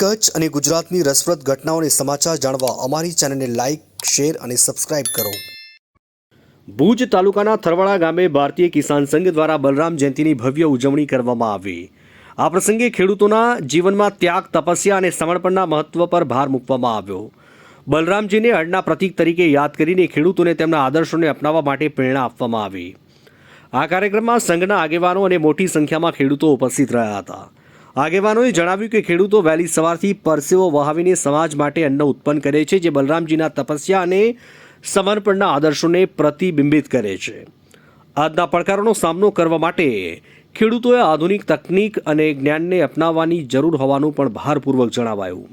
કચ્છ અને ગુજરાતની રસપ્રદ ઘટનાઓને સમાચાર જાણવા અમારી ચેનલને લાઇક શેર અને સબસ્ક્રાઇબ કરો. ભુજ તાલુકાના થરવાડા ગામે ભારતીય કિસાન સંઘ દ્વારા બલરામ જયંતિની ભવ્ય ઉજવણી કરવામાં આવી. આ પ્રસંગે ખેડૂતોના જીવનમાં ત્યાગ, તપસ્યા અને સમર્પણના મહત્વ પર ભાર મૂકવામાં આવ્યો. બલરામજીને અડના પ્રતીક તરીકે યાદ કરીને ખેડૂતોને તેમના આદર્શોને અપનાવવા માટે પ્રેરણા આપવામાં આવી. આ કાર્યક્રમમાં સંઘના આગેવાનો અને મોટી સંખ્યામાં ખેડૂતો ઉપસ્થિત રહ્યા હતા. આગેવાનોએ જણાવ્યું કે ખેડૂતો વહેલી સવારથી પરસેવો વહાવીને સમાજ માટે અન્ન ઉત્પન્ન કરે છે, જે બલરામજીના તપસ્યા અને સમર્પણના આદર્શોને પ્રતિબિંબિત કરે છે. આજના પડકારોનો સામનો કરવા માટે ખેડૂતોએ આધુનિક તકનીક અને જ્ઞાનને અપનાવવાની જરૂર હોવાનું પણ ભારપૂર્વક જણાવાયું.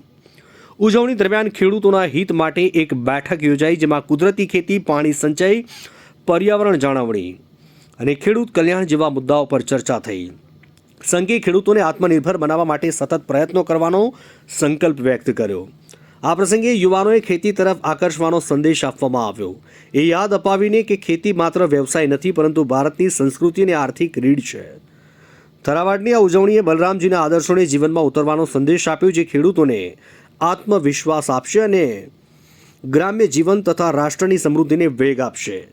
ઉજવણી દરમિયાન ખેડૂતોના હિત માટે એક બેઠક યોજાઈ, જેમાં કુદરતી ખેતી, પાણી સંચય, પર્યાવરણ જાળવણી અને ખેડૂત કલ્યાણ જેવા મુદ્દાઓ પર ચર્ચા થઈ. સંઘે ખેડૂતોને આત્મનિર્ભર બનાવવા માટે સતત પ્રયત્નો કરવાનો સંકલ્પ વ્યક્ત કર્યો. આ પ્રસંગે યુવાનોએ ખેતી તરફ આકર્ષવાનો સંદેશ આપવામાં આવ્યો. એ યાદ અપાવીને કે ખેતી માત્ર વ્યવસાય નથી, પરંતુ ભારતની સંસ્કૃતિ અને આર્થિક રીઢ છે. થરાવાડની આ ઉજવણીએ બલરામજીના આદર્શોને જીવનમાં ઉતરવાનો સંદેશ આપ્યો, જે ખેડૂતોને આત્મવિશ્વાસ આપશે અને ગ્રામ્ય જીવન તથા રાષ્ટ્રની સમૃદ્ધિને વેગ આપશે.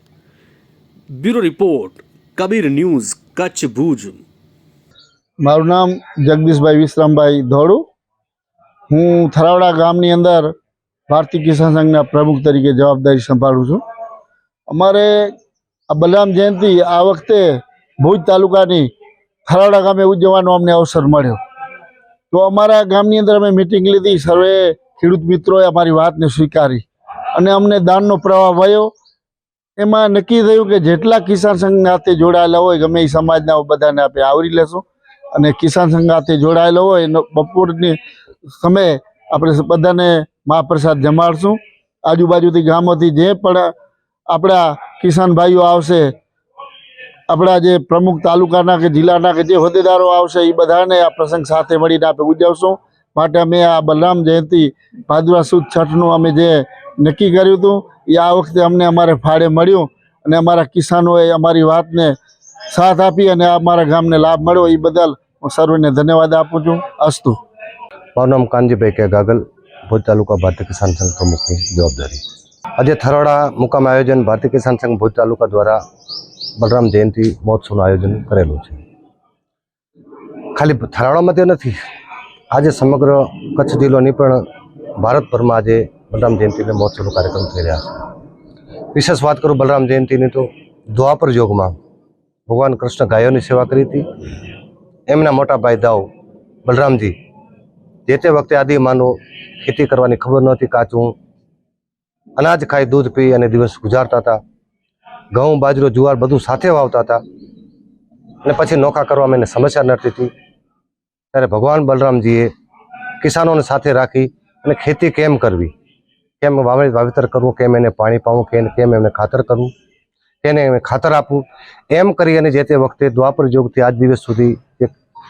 Bureau report, Kabir news, Kutch Bhuj. મારું નામ જગદીશભાઈ વિશ્રામભાઈ ધોળુ. હું થરાવડા ગામની અંદર ભારતીય કિસાન સંઘના પ્રમુખ તરીકે જવાબદારી સંભાળું છું. અમારે આ બલરામ જયંતિ આ વખતે ભુજ તાલુકાની થરાવડા ગામે ઉજવવાનો અમને અવસર મળ્યો. તો અમારા ગામની અંદર અમે મિટિંગ લીધી, સર્વે ખેડૂત મિત્રોએ અમારી વાતને સ્વીકારી અને અમને દાનનો પ્રવાહ વયો. એમાં નક્કી થયું કે જેટલા કિસાન સંઘ સાથે જોડાયેલા હોય, ગમે એ સમાજના બધાને આપણે આવરી લેશું. અને કિસાન સંઘાથી જોડાયેલો હોય, એનો બપોરની સમયે આપણે બધાને મહાપ્રસાદ જમાડશું. આજુબાજુથી ગામોથી જે પણ આપણા કિસાન ભાઈઓ આવશે, આપણા જે પ્રમુખ તાલુકાના કે જિલ્લાના કે જે હોદ્દેદારો આવશે, એ બધાને આ પ્રસંગ સાથે મળીને આપણે ઉજવશું. માટે અમે આ બલરામ જયંતિ ભાદરવા સુદ છઠનું અમે જે નક્કી કર્યું હતું, એ આ વખતે અમને અમારે ફાળે મળ્યું અને અમારા કિસાનોએ અમારી વાતને સાથ આપી અને અમારા ગામને લાભ મળ્યો. એ બદલ હું સર્વને ધન્યવાદ આપું છું. અસ્તુ. મારું નામ કાનજીભાઈ કે ગાગલ, ભુજ તાલુકા ભારતીય કિસાન સંઘ પ્રમુખની જવાબદારી. આજે થરોડા મુકામ આયોજન ભારતીય કિસાન સંઘ ભુજ તાલુકા દ્વારા બલરામ જયંતિ મહોત્સવનું આયોજન કરેલું છે. ખાલી થરાડામાં તે નથી, આજે સમગ્ર કચ્છ જિલ્લોની પણ ભારતભરમાં આજે બલરામ જયંતિને મહોત્સવનો કાર્યક્રમ થઈ રહ્યા છે. વિશેષ વાત કરું બલરામ જયંતિની તો દ્વાપર યુગમાં ભગવાન કૃષ્ણ ગાયોની સેવા કરી હતી. એમના મોટા ભાઈ દાવ બલરામજી, જે તે વખતે આદિમાનો ખેતી કરવાની ખબર નહોતી કાચું અનાજ ખાઈ, દૂધ પી અને દિવસ ગુજારતા હતા. ઘઉં, બાજરો, જુવાર બધું સાથે વાવતા હતા. અને પછી નોખા કરવામાં એને સમસ્યા નડતી હતી. ત્યારે ભગવાન બલરામજીએ કિસાનોને સાથે રાખી અને ખેતી કેમ કરવી? કેમ વાવણી વાવેતર કરવું? કેમ એને પાણી પાવું? કેમ એમને ખાતર કરવું? તેને અમે ખાતર આપવું એમ કરી અને જે તે વખતે દ્વાપર યુગથી આજ દિવસ સુધી જે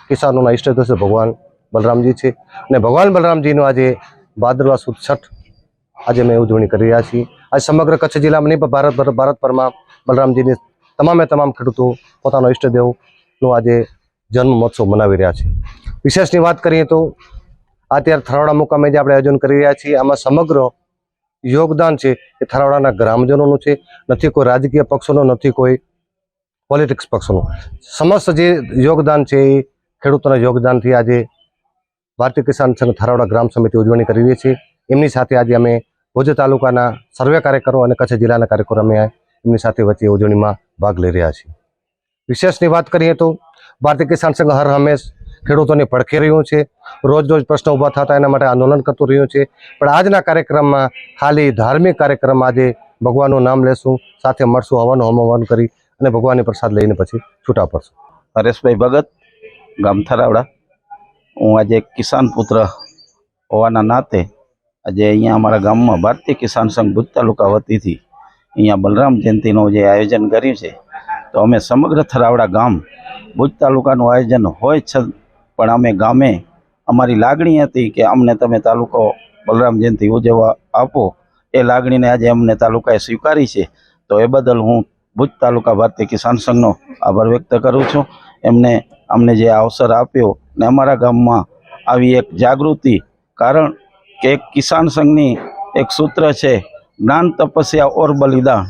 કિસાનોના ઈષ્ટદેવ ભગવાન બલરામજી છે. અને ભગવાન બલરામજીનો આજે ભાદરવા સુદ છઠ આજે અમે ઉજવણી કરી રહ્યા છીએ. આજે સમગ્ર કચ્છ જિલ્લામાં નહીં, પણ ભારત ભારતભરમાં બલરામજીની તમામે તમામ ખેડૂતો પોતાનો ઈષ્ટદેવનો આજે જન્મ મહોત્સવ મનાવી રહ્યા છે. વિશેષની વાત કરીએ તો અત્યારે થરાવડા મુકામે જે આપણે આયોજન કરી રહ્યા છીએ, આમાં સમગ્ર યોગદાન છે એ થરાવડાના ગ્રામજનોનું છે. નથી કોઈ રાજકીય પક્ષોનું, નથી કોઈ પોલિટિક્સ પક્ષોનું. સમસ્ત જે યોગદાન છે એ ખેડૂતોના યોગદાનથી આજે ભારતીય કિસાન સંઘ થરાવડા ગ્રામ સમિતિ ઉજવણી કરી રહી છે. એમની સાથે આજે અમે ભુજ તાલુકાના સર્વે કાર્યકરો અને કચ્છ જિલ્લાના કાર્યકરો અમે એમની સાથે વચ્ચે ઉજવણીમાં ભાગ લઈ રહ્યા છીએ. વિશેષની વાત કરીએ તો ભારતીય કિસાન સંઘ હર હંમેશ ખેડૂતોને પડખે રહ્યું છે. રોજ રોજ પ્રશ્નો ઊભા થતા એના માટે આંદોલન કરતું રહ્યું છે. પણ આજના કાર્યક્રમમાં ખાલી ધાર્મિક કાર્યક્રમ આજે ભગવાનનું નામ લેશું, સાથે મળશું, હવાનું હવન કરી અને ભગવાનની પ્રસાદ લઈને પછી છૂટા પડશું. હરેશભાઈ ભગત, ગામ થરાવડા. હું આજે કિસાન પુત્ર હોવાના નાતે આજે અહીંયા અમારા ગામમાં ભારતીય કિસાન સંઘ ભુજ તાલુકા વતીથી અહીંયા બલરામ જયંતિનું જે આયોજન કર્યું છે, તો અમે સમગ્ર થરાવડા ગામ ભુજ તાલુકાનું આયોજન હોય છે પણ અમે ગામે અમારી લાગણી હતી કે અમને તમે તાલુકો બલરામ જયંતિ ઉજવવા આપો. એ લાગણીને આજે અમને તાલુકાએ સ્વીકારી છે. તો એ બદલ હું ભુજ તાલુકા ભારતીય કિસાન સંઘનો આભાર વ્યક્ત કરું છું. એમને અમને જે અવસર આપ્યો ને અમારા ગામમાં આવી એક જાગૃતિ કારણ કે એક કિસાન સંઘની એક સૂત્ર છે, જ્ઞાન તપસ્યા ઓર બલિદાન.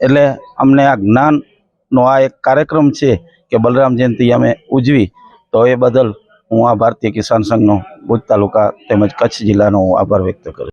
એટલે અમને આ જ્ઞાનનો આ એક કાર્યક્રમ છે કે બલરામ જયંતિ અમે ઉજવી તો એ બદલ હું આ ભારતીય કિસાન સંઘનો ભુજ તાલુકા તેમજ કચ્છ જિલ્લાનો હું આભાર વ્યક્ત કરું